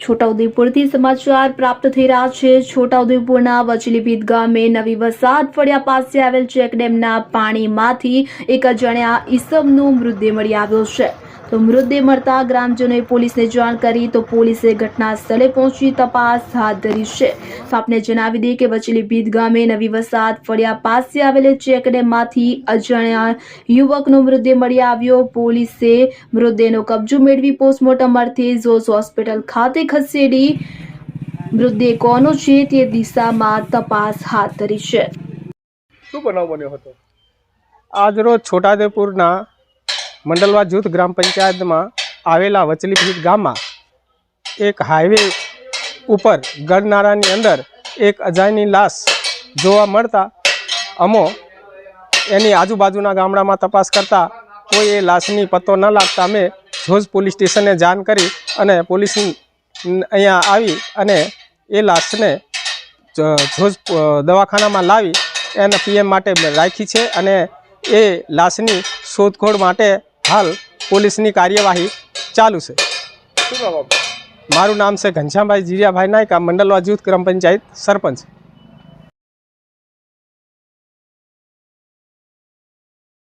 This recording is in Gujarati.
છોટાઉદેપુરથી સમાચાર પ્રાપ્ત થઈ રહ્યા છે. છોટાઉદેપુરના વચલીભીત ગામે નવી વસાદ ફળિયા પાસે આવેલ ચેકડેમના પાણીમાંથી એક અજાણ્યા ઈસમનો મૃતદેહ મળી આવ્યો છે. તો મૃતદેહ મળતા ગ્રામજનોએ પોલીસને જાણ કરી તો પોલીસે ઘટના સ્થળે પહોંચી તપાસ હાથ ધરી છે. તો આપને જણાવી દઈએ કે વચેલી ભીત ગામે નવી વસાહત ફળિયા પાસે આવેલ ચેકડેમમાંથી અજાણ્યા યુવકનો મૃતદેહ મળી આવ્યો. પોલીસે મૃતદેહનો કબજો મેળવી પોસ્ટમોર્ટમ અર્થે ઝોસ હોસ્પિટલ ખાતે ખસેડી મૃતદેહ કોનો છે તે દિશામાં તપાસ હાથ ધરી છે. શું બનાવ બન્યો હતો? આજરોજ છોટાઉદેપુરના મંડલવા જૂથ ગ્રામ પંચાયતમાં આવેલા વચલીપીઠ ગામમાં એક હાઈવે ઉપર ગણનારાની અંદર એક અજાયની લાશ જોવા મળતા અમો એની આજુબાજુના ગામડામાં તપાસ કરતા કોઈ એ લાશની પત્તો ન લાગતા અમે જોજ પોલીસ સ્ટેશને જાણ કરી અને પોલીસ અહીંયા આવી અને એ લાશને જોજ દવાખાનામાં લાવી એને પીએમ માટે રાખી છે અને એ લાશની શોધખોળ માટે હાલ પોલીસની કાર્યવાહી ચાલુ છે. મારું નામ છે ઘનશ્યામભાઈ જીરિયાભાઈ નાયકા મંડલવા જૂથ ગ્રામ પંચાયત સરપંચ.